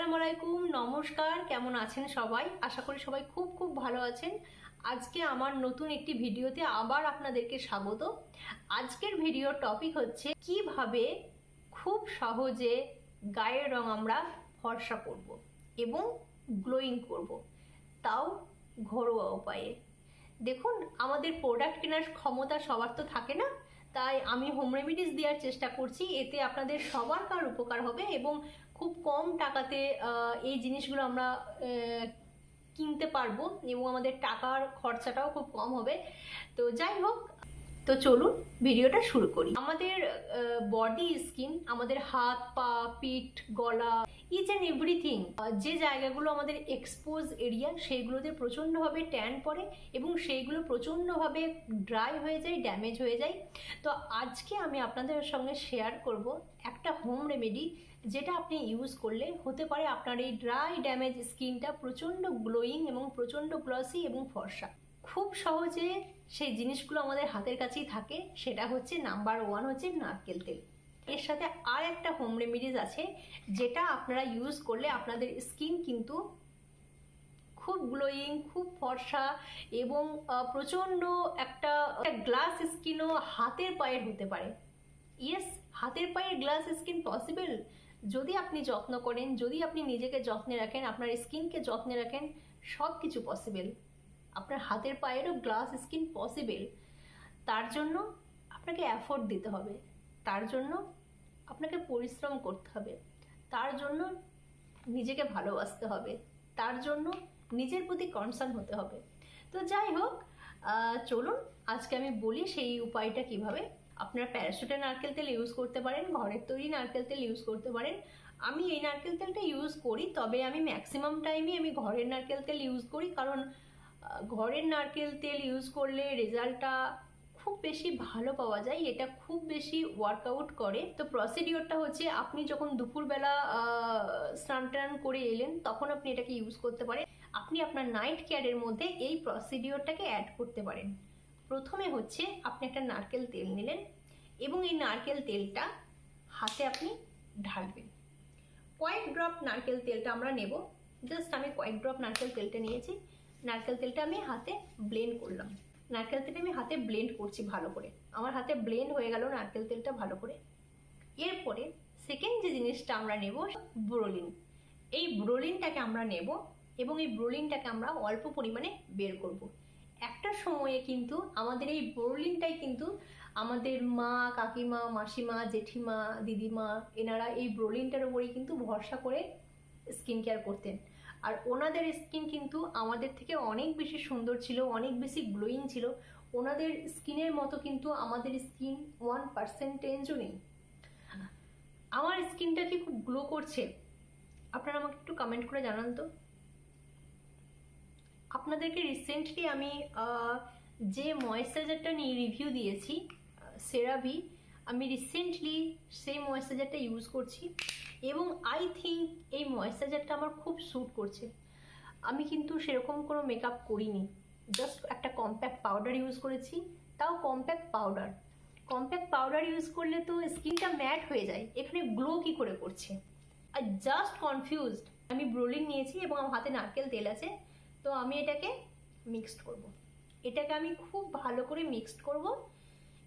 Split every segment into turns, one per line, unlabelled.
আসসালামু আলাইকুম, নমস্কার, কেমন আছেন সবাই? আশা করি সবাই খুব খুব ভালো আছেন। আজকে আমার নতুন একটি ভিডিওতে আবার আপনাদেরকে স্বাগত। আজকের ভিডিওর টপিক হচ্ছে কীভাবে খুব সহজে গায়ের রং আমরা ফর্সা করব এবং গ্লোয়িং করব, তাও ঘরোয়া উপায়ে। দেখুন, আমাদের প্রোডাক্ট কেনার ক্ষমতা সবার তো থাকে না। তাই আমি হোম রেমিডিস দেওয়ার চেষ্টা করছি। এতে আপনাদের সবার কার উপকার হবে এবং খুব কম টাকাতে এই জিনিসগুলো আমরা কিনতে পারব এবং আমাদের টাকার খরচাটাও খুব কম হবে। তো যাই হোক তো চলুন ভিডিওটা শুরু করি। আমাদের বডি স্কিন আমাদের হাত, পা, পিঠ, গলা ইচ অ্যান্ড এভরিথিং যে জায়গাগুলো আমাদের এক্সপোজ এরিয়া সেইগুলোতে প্রচণ্ডভাবে ট্যান পড়ে এবং সেইগুলো প্রচণ্ডভাবে ড্রাই হয়ে যায় ড্যামেজ হয়ে যায়। তো আজকে আমি আপনাদের সঙ্গে শেয়ার করব একটা হোম রেমেডি যেটা আপনি ইউজ করলে হতে পারে আপনার এই ড্রাই ড্যামেজ স্কিনটা প্রচণ্ড গ্লোয়িং এবং প্রচণ্ড গ্লসি এবং ফর্সা। খুব সহজে সেই জিনিসগুলো আমাদের হাতের কাছেই থাকে, সেটা হচ্ছে নাম্বার ওয়ান হচ্ছে নারকেল তেল। এর সাথে আর একটা হোম রেমিডিজ আছে, যেটা আপনারা ইউজ করলে আপনাদের স্কিন কিন্তু খুব গ্লোয়িং খুব ফর্সা এবং প্রচণ্ড একটা গ্লাস স্কিনও হাতের পায়ের হতে পারে। ইয়েস হাতের পায়ের গ্লাস স্কিন পসিবল যদি আপনি যত্ন করেন, যদি আপনি নিজেকে যত্নে রাখেন, আপনার স্কিনকে যত্নে রাখেন সব কিছু পসিবল আপনার হাতের পায়েরও গ্লাস স্কিন পসিবল তার জন্য আপনাকে অ্যাফোর্ড দিতে হবে। তার জন্য আপনাকে পরিশ্রম করতে হবে। তার জন্য নিজেকে ভালোবাসতে হবে। তার জন্য নিজের প্রতি কনসার্ন হতে হবে। তো যাই হোক চলুন, আজকে আমি বলি সেই উপায়টা কীভাবে আপনারা প্যারাশুটের নারকেল তেল ইউজ করতে পারেন, ঘরের তৈরি নারকেল তেল ইউজ করতে পারেন। আমি এই নারকেল তেলটা ইউজ করি, তবে আমি ম্যাক্সিমাম টাইমই আমি ঘরের নারকেল তেল ইউজ করি, কারণ ঘরের নারকেল তেল ইউজ করলে রেজাল্টটা খুব বেশি ভালো পাওয়া যায়, এটা খুব বেশি ওয়ার্কআউট করে। তো প্রসিডিওরটা হচ্ছে আপনি যখন দুপুরবেলা স্নান টান করে এলেন, তখন আপনি এটাকে ইউজ করতে পারেন। আপনি আপনার নাইট কেয়ারের মধ্যে এই প্রসিডিওরটাকে অ্যাড করতে পারেন। প্রথমে হচ্ছে আপনি একটা নারকেল তেল নিলেন এবং এই নারকেল তেলটা হাতে আপনি ঢালবেন। কয়েক ড্রপ নারকেল তেলটা আমরা নেব। জাস্ট আমি কয়েক ড্রপ নারকেল তেলটা নিয়েছি। নারকেল তেলটা আমি হাতে ব্লেন্ড করলাম। নারকেল তেলটা আমি হাতে ব্লেন্ড করছি ভালো করে। আমার হাতে ব্লেন্ড হয়ে গেল নারকেল তেলটা ভালো করে। এরপরে সেকেন্ড যে জিনিসটা আমরা নেব, ব্রোলিন। এই ব্রোলিনটাকে আমরা নেব এবং এই ব্রোলিনটাকে আমরা অল্প পরিমাণে বের করব। একটা সময়ে কিন্তু আমাদের এই ব্রোলিনটাই কিন্তু আমাদের মা, কাকিমা, মাসিমা, জেঠিমা, দিদিমা, এনারা এই ব্রোলিনটার উপরেই কিন্তু ভরসা করে স্কিন কেয়ার করতেন। আর ওনাদের স্কিন কিন্তু আমাদের থেকে অনেক বেশি সুন্দর ছিল, অনেক বেশি গ্লোয়িং ছিল। ওনাদের স্কিনের মতো কিন্তু আমাদের স্কিন ওয়ান পার্সেন্টেজও নেই। আমার স্কিনটা কি খুব গ্লো করছে? আপনারা আমাকে একটু কমেন্ট করে জানান তো। আপনাদেরকে রিসেন্টলি আমি যে ময়েশ্চারাইজারটা নিয়ে রিভিউ দিয়েছি সেরাভি আমি রিসেন্টলি সেই ময়েশ্চারাইজারটা ইউজ করছি। এবং আই থিঙ্ক এই ময়েশ্চারাইজারটা আমার খুব স্যুট করছে। আমি কিন্তু সেরকম কোনো মেকআপ করিনি। জাস্ট একটা কম্প্যাক্ট পাউডার ইউজ করেছি। তাও compact powder compact powder use করলে তো স্কিনটা ম্যাট হয়ে যায়। এখানে গ্লো কি করে করছে? আর জাস্ট কনফিউজড আমি ব্রোলিং নিয়েছি এবং আমার হাতে নারকেল তেল আছে। তো আমি এটাকে মিক্সড করব। এটাকে আমি খুব ভালো করে মিক্সড করব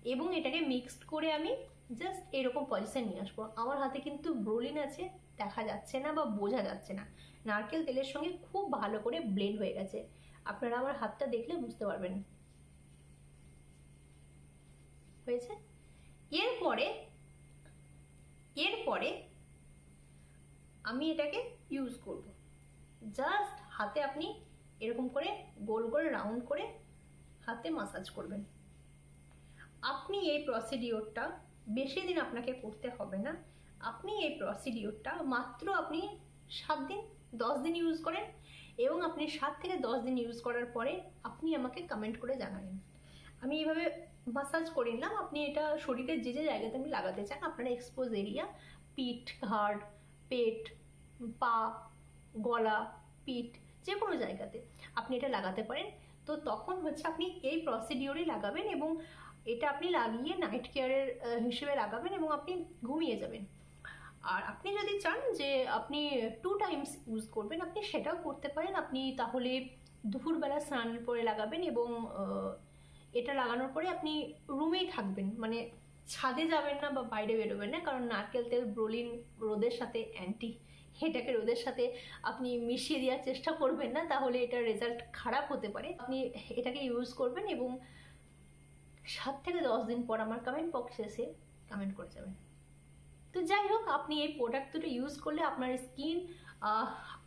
এবং এটাকে মিক্সড করে আমি জাস্ট এরকম পজিশন নিয়ে আসব। আমার হাতে কিন্তু ব্রোলিন আছে, দেখা যাচ্ছে না বা বোঝা যাচ্ছে না। নারকেল তেলের সঙ্গে খুব ভালো করে ব্লেন্ড হয়ে গেছে। আপনারা আমার হাতটা দেখলে বুঝতে পারবেন। হয়েছে? এরপরে এরপরে আমি এটাকে ইউজ করব। জাস্ট হাতে আপনি এরকম করে গোল গোল রাউন্ড করে হাতে মাসাজ করবেন। আপনি এই প্রসিডিওরটা বেশি দিন আপনাকে করতে হবে না। আপনি এই প্রসিডিওরটা মাত্র আপনি সাত দিন, দশ দিন ইউজ করেন এবং আপনি সাত থেকে দশ দিন ইউজ করার পরে আপনি আমাকে কমেন্ট করে জানাবেন। আমি এইভাবে মাসাজ করে নিলাম। আপনি এটা শরীরের যে যে জায়গাতে আপনি লাগাতে চান, আপনার এক্সপোজ এরিয়া পিঠ, ঘাড়, পেট, পা, গলা, পিঠ যে কোনো জায়গাতে আপনি এটা লাগাতে পারেন। তো তখন হচ্ছে আপনি এই প্রসিডিওরই লাগাবেন এবং এটা আপনি লাগিয়ে নাইট কেয়ারের হিসেবে লাগাবেন এবং আপনি ঘুমিয়ে যাবেন। আর আপনি যদি চান যে আপনি টু টাইমস ইউজ করবেন, আপনি সেটাও করতে পারেন। আপনি তাহলে দুপুরবেলা স্নানের পরে লাগাবেন এবং এটা লাগানোর পরে আপনি রুমেই থাকবেন। মানে ছাদে যাবেন না বা বাইরে বেরোবেন না, কারণ নারকেল তেল, ব্রোলিন রোদের সাথে অ্যান্টি এটাকে রোদের সাথে আপনি মিশিয়ে দেওয়ার চেষ্টা করবেন না, তাহলে এটার রেজাল্ট খারাপ হতে পারে। আপনি এটাকে ইউজ করবেন এবং সাত থেকে দশ দিন পর আমার কমেন্ট বক্সে এসে কমেন্ট করে যাবেন তো যাই হোক, আপনি এই প্রোডাক্ট দুটো ইউজ করলে আপনার স্কিন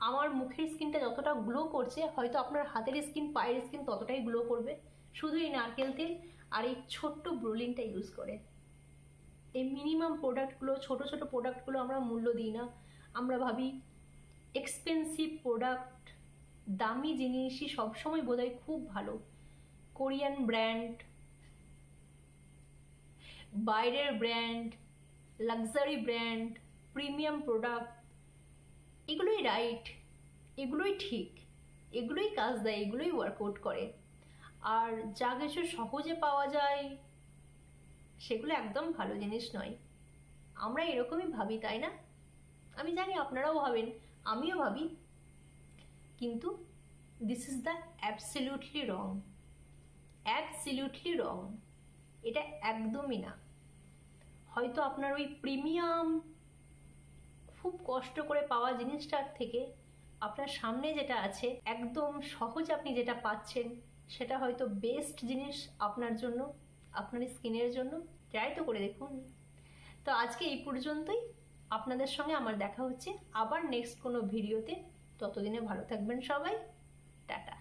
আমার মুখের স্কিনটা যতটা গ্লো করছে, হয়তো আপনার হাতের স্কিন পায়ের স্কিন ততটাই গ্লো করবে। শুধু এই নারকেল তেল আর এই ছোট্ট ব্রোলিনটা ইউজ করে। এই মিনিমাম প্রোডাক্টগুলো ছোট ছোট প্রোডাক্টগুলো আমরা মূল্য দিই না। আমরা ভাবি এক্সপেন্সিভ প্রোডাক্ট দামি জিনিসই সবসময় বোধহয় খুব ভালো। কোরিয়ান ব্র্যান্ড বাইরের brand, luxury brand, premium product, এগুলোই রাইট, এগুলোই ঠিক, এগুলোই কাজ দেয়, এগুলোই ওয়ার্কআউট করে। আর যা কিছু সহজে পাওয়া যায়, সেগুলো একদম ভালো জিনিস নয়। আমরা এরকমই ভাবি, তাই না? আমি জানি আপনারাও ভাবেন, আমিও ভাবি। কিন্তু this is the absolutely wrong absolutely wrong এটা একদমই না। হয়তো আপনার ওই প্রিমিয়াম খুব কষ্ট করে পাওয়া জিনিসটার থেকে আপনার সামনে যেটা আছে, একদম সহজ আপনি যেটা পাচ্ছেন, সেটা হয়তো বেস্ট জিনিস আপনার জন্য, আপনার স্কিনের জন্য। ট্রাই তো করে দেখুন। তো আজকে এই পর্যন্তই। আপনাদের সঙ্গে আমার দেখা হচ্ছে আবার নেক্সট কোনো ভিডিওতে ততদিনে ভালো থাকবেন সবাই। টাটা।